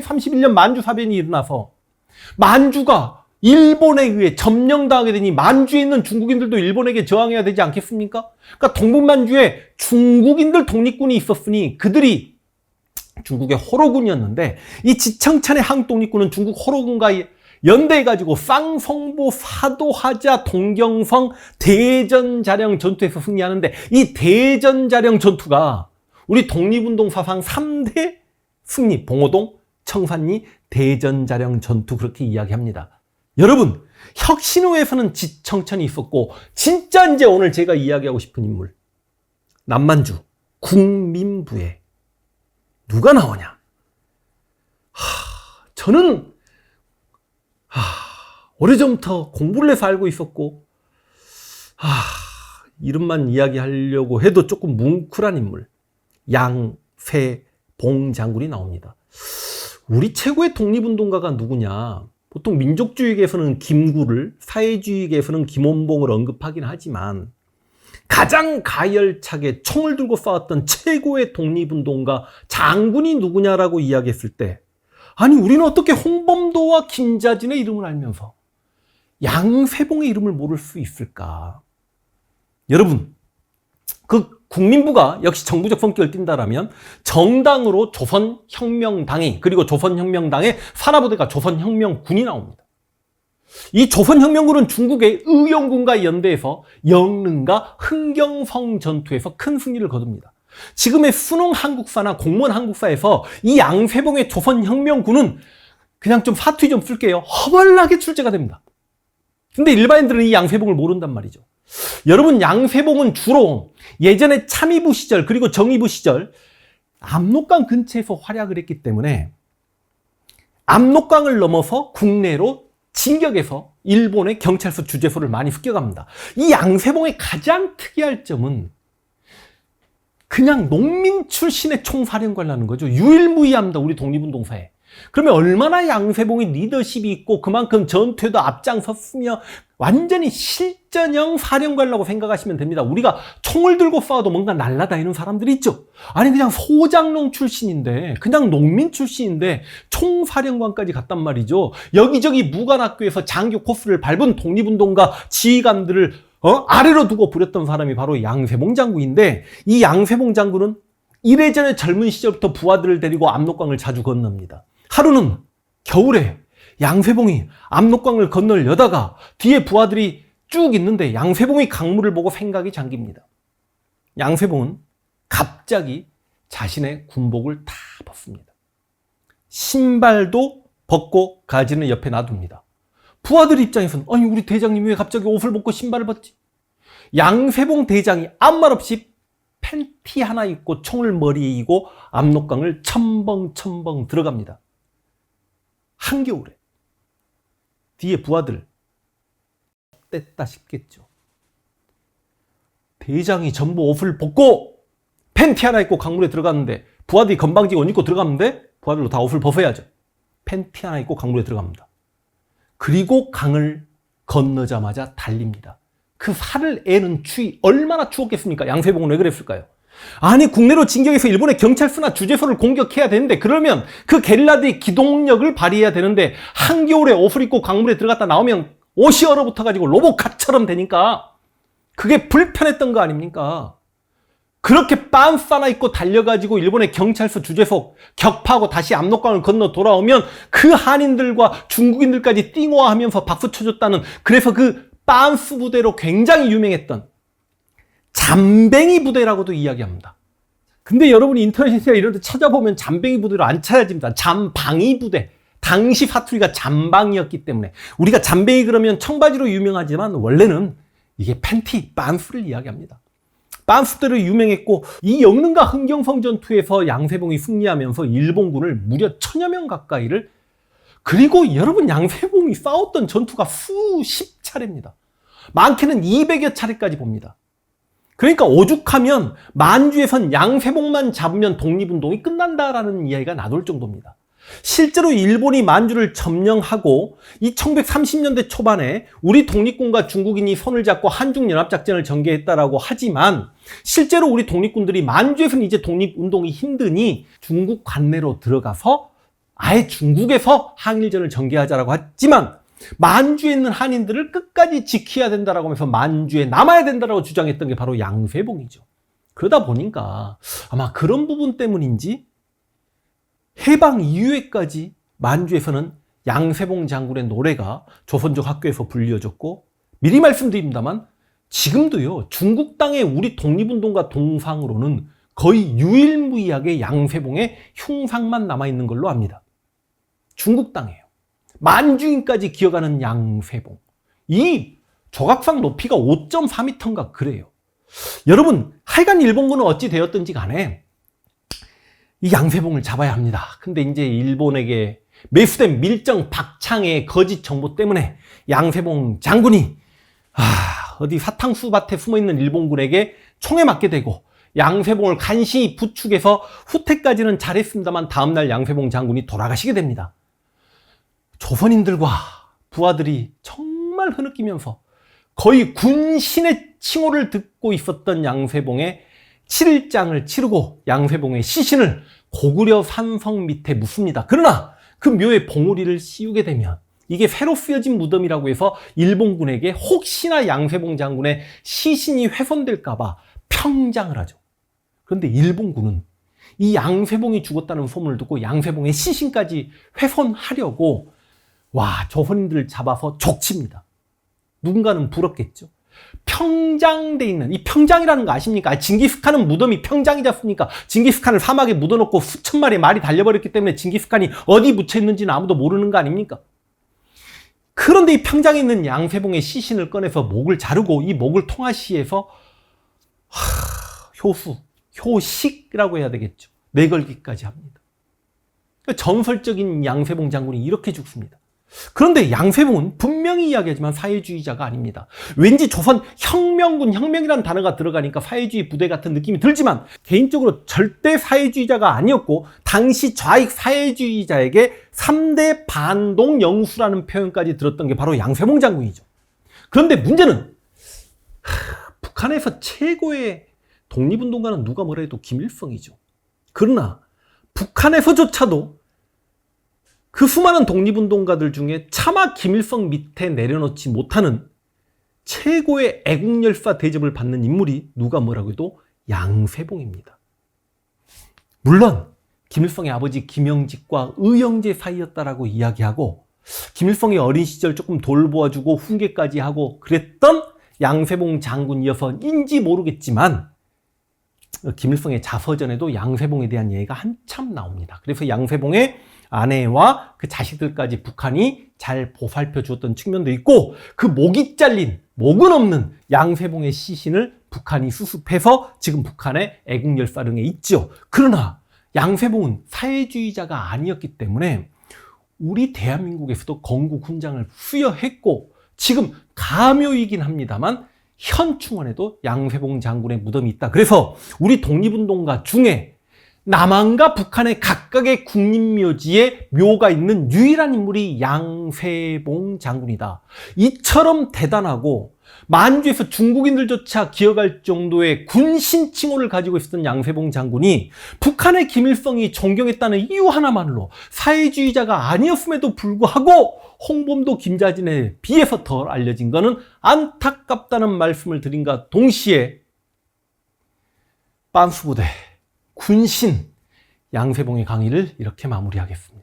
1131년 만주 사변이 일어나서 만주가 일본에 의해 점령당하게 되니 만주에 있는 중국인들도 일본에게 저항해야 되지 않겠습니까? 그러니까 동북만주에 중국인들 독립군이 있었으니 그들이 중국의 호로군이었는데 이 지청천의 한국 독립군은 중국 호로군과 연대해가지고 쌍성보, 사도하자, 동경성, 대전자령 전투에서 승리하는데 이 대전자령 전투가 우리 독립운동 사상 3대 승리, 봉오동, 청산리, 대전자령 전투 그렇게 이야기합니다. 여러분, 혁신호에서는 지청천이 있었고 진짜 이제 오늘 제가 이야기하고 싶은 인물 남만주 국민부에 누가 나오냐? 하, 저는 하, 오래전부터 공부를 해서 알고 있었고 하, 이름만 이야기하려고 해도 조금 뭉클한 인물 양세봉 장군이 나옵니다. 우리 최고의 독립운동가가 누구냐? 보통 민족주의계에서는 김구를, 사회주의계에서는 김원봉을 언급하긴 하지만 가장 가열차게 총을 들고 싸웠던 최고의 독립운동가 장군이 누구냐라고 이야기했을 때 아니 우리는 어떻게 홍범도와 김자진의 이름을 알면서 양세봉의 이름을 모를 수 있을까? 여러분 그 국민부가 역시 정부적 성격을 띈다라면 정당으로 조선혁명당이 그리고 조선혁명당의 산하부대가 조선혁명군이 나옵니다. 이 조선혁명군은 중국의 의용군과 연대해서 영릉과 흥경성 전투에서 큰 승리를 거둡니다. 지금의 수능 한국사나 공무원 한국사에서 이 양세봉의 조선혁명군은 그냥 좀 사투리 좀 쓸게요. 허벌나게 출제가 됩니다. 근데 일반인들은 이 양세봉을 모른단 말이죠. 여러분 양세봉은 주로 예전에 참의부 시절 그리고 정의부 시절 압록강 근처에서 활약을 했기 때문에 압록강을 넘어서 국내로 진격해서 일본의 경찰서 주재소를 많이 습격합니다. 이 양세봉의 가장 특이할 점은 그냥 농민 출신의 총사령관이라는 거죠. 유일무이합니다. 우리 독립운동사에. 그러면 얼마나 양세봉이 리더십이 있고 그만큼 전투에도 앞장섰으며 완전히 실전형 사령관이라고 생각하시면 됩니다. 우리가 총을 들고 싸워도 뭔가 날라다니는 사람들이 있죠. 아니 그냥 소장농 출신인데 그냥 농민 출신인데 총사령관까지 갔단 말이죠. 여기저기 무관학교에서 장교 코스를 밟은 독립운동가 지휘관들을 어? 아래로 두고 부렸던 사람이 바로 양세봉 장군인데 이 양세봉 장군은 이래저래 젊은 시절부터 부하들을 데리고 압록강을 자주 건넙니다. 하루는 겨울에 양세봉이 압록강을 건널려다가 뒤에 부하들이 쭉 있는데 양세봉이 강물을 보고 생각이 잠깁니다. 양세봉은 갑자기 자신의 군복을 다 벗습니다. 신발도 벗고 가지는 옆에 놔둡니다. 부하들 입장에서는 아니 우리 대장님 왜 갑자기 옷을 벗고 신발을 벗지? 양세봉 대장이 아무 말 없이 팬티 하나 입고 총을 머리에 이고 압록강을 첨벙첨벙 들어갑니다. 한겨울에 뒤에 부하들 뗐다 싶겠죠. 대장이 전부 옷을 벗고 팬티 하나 입고 강물에 들어갔는데 부하들이 건방지게 옷 입고 들어갔는데 부하들도 다 옷을 벗어야죠. 팬티 하나 입고 강물에 들어갑니다. 그리고 강을 건너자마자 달립니다. 그 살을 애는 추위 얼마나 추웠겠습니까? 양세봉은 왜 그랬을까요? 아니 국내로 진격해서 일본의 경찰서나 주재소를 공격해야 되는데 그러면 그 게릴라들이 기동력을 발휘해야 되는데 한겨울에 옷을 입고 강물에 들어갔다 나오면 옷이 얼어붙어 가지고 로봇카처럼 되니까 그게 불편했던 거 아닙니까? 그렇게 빤스 하나 입고 달려가지고 일본의 경찰서 주재소 격파하고 다시 압록강을 건너 돌아오면 그 한인들과 중국인들까지 띵호하면서 박수 쳐줬다는 그래서 그 빤스 부대로 굉장히 유명했던 잠뱅이 부대라고도 이야기합니다. 근데 여러분이 인터넷이나 이런 데 찾아보면 잠뱅이 부대로 안 찾아집니다. 잠방이 부대. 당시 사투리가 잠방이었기 때문에 우리가 잠뱅이 그러면 청바지로 유명하지만 원래는 이게 팬티, 빤스를 이야기합니다. 빤스대로 유명했고 이 영릉과 흥경성 전투에서 양세봉이 승리하면서 일본군을 무려 천여 명 가까이를 그리고 여러분 양세봉이 싸웠던 전투가 수십 차례입니다. 많게는 200여 차례까지 봅니다. 그러니까 오죽하면 만주에선 양세봉만 잡으면 독립운동이 끝난다라는 이야기가 나돌 정도입니다. 실제로 일본이 만주를 점령하고 이 1930년대 초반에 우리 독립군과 중국인이 손을 잡고 한중연합작전을 전개했다라고 하지만 실제로 우리 독립군들이 만주에서는 이제 독립운동이 힘드니 중국 관내로 들어가서 아예 중국에서 항일전을 전개하자라고 했지만 만주에 있는 한인들을 끝까지 지켜야 된다라고 하면서 만주에 남아야 된다라고 주장했던 게 바로 양세봉이죠. 그러다 보니까 아마 그런 부분 때문인지 해방 이후에까지 만주에서는 양세봉 장군의 노래가 조선족 학교에서 불려졌고 미리 말씀드립니다만 지금도요 중국 땅의 우리 독립운동가 동상으로는 거의 유일무이하게 양세봉의 흉상만 남아있는 걸로 압니다. 중국 땅이에요. 만주인까지 기어가는 양세봉. 이 조각상 높이가 5.4m인가 그래요. 여러분, 하여간 일본군은 어찌 되었든지 간에 이 양세봉을 잡아야 합니다. 근데 이제 일본에게 매수된 밀정 박창의 거짓 정보 때문에 양세봉 장군이 아, 어디 사탕수 밭에 숨어 있는 일본군에게 총에 맞게 되고 양세봉을 간신히 부축해서 후퇴까지는 잘했습니다만 다음날 양세봉 장군이 돌아가시게 됩니다. 조선인들과 부하들이 정말 흐느끼면서 거의 군신의 칭호를 듣고 있었던 양세봉의 7일장을 치르고 양세봉의 시신을 고구려 산성 밑에 묻습니다. 그러나 그 묘에 봉우리를 씌우게 되면 이게 새로 쓰여진 무덤이라고 해서 일본군에게 혹시나 양세봉 장군의 시신이 훼손될까봐 평장을 하죠. 그런데 일본군은 이 양세봉이 죽었다는 소문을 듣고 양세봉의 시신까지 훼손하려고 와 조선인들을 잡아서 족칩니다. 누군가는 부럽겠죠. 평장돼 있는 이 평장이라는 거 아십니까? 징기스칸은 무덤이 평장이지 않습니까? 징기스칸을 사막에 묻어놓고 수천 마리의 말이 달려버렸기 때문에 징기스칸이 어디 묻혀 있는지는 아무도 모르는 거 아닙니까? 그런데 이 평장에 있는 양세봉의 시신을 꺼내서 목을 자르고 이 목을 통화시해서 효수, 효식이라고 해야 되겠죠. 내걸기까지 합니다. 전설적인 양세봉 장군이 이렇게 죽습니다. 그런데 양세봉은 분명히 이야기하지만 사회주의자가 아닙니다. 왠지 조선 혁명군 혁명이라는 단어가 들어가니까 사회주의 부대 같은 느낌이 들지만 개인적으로 절대 사회주의자가 아니었고 당시 좌익 사회주의자에게 3대 반동 영수라는 표현까지 들었던 게 바로 양세봉 장군이죠. 그런데 문제는 북한에서 최고의 독립운동가는 누가 뭐라 해도 김일성이죠. 그러나 북한에서조차도 그 수많은 독립운동가들 중에 차마 김일성 밑에 내려놓지 못하는 최고의 애국열사 대접을 받는 인물이 누가 뭐라고 해도 양세봉입니다. 물론 김일성의 아버지 김영직과 의형제 사이였다라고 이야기하고 김일성의 어린 시절 조금 돌보아주고 훈계까지 하고 그랬던 양세봉 장군이어서인지 모르겠지만 김일성의 자서전에도 양세봉에 대한 얘기가 한참 나옵니다. 그래서 양세봉의 아내와 그 자식들까지 북한이 잘 보살펴 주었던 측면도 있고 그 목이 잘린 목은 없는 양세봉의 시신을 북한이 수습해서 지금 북한의 애국 열사릉에 있죠. 그러나 양세봉은 사회주의자가 아니었기 때문에 우리 대한민국에서도 건국 훈장을 수여했고 지금 가묘이긴 합니다만 현충원에도 양세봉 장군의 무덤이 있다. 그래서 우리 독립운동가 중에 남한과 북한의 각각의 국립묘지에 묘가 있는 유일한 인물이 양세봉 장군이다. 이처럼 대단하고 만주에서 중국인들조차 기억할 정도의 군신 칭호를 가지고 있었던 양세봉 장군이 북한의 김일성이 존경했다는 이유 하나만으로 사회주의자가 아니었음에도 불구하고 홍범도 김자진에 비해서 덜 알려진 것은 안타깝다는 말씀을 드린과 동시에 빤수부대 군신 양세봉의 강의를 이렇게 마무리하겠습니다.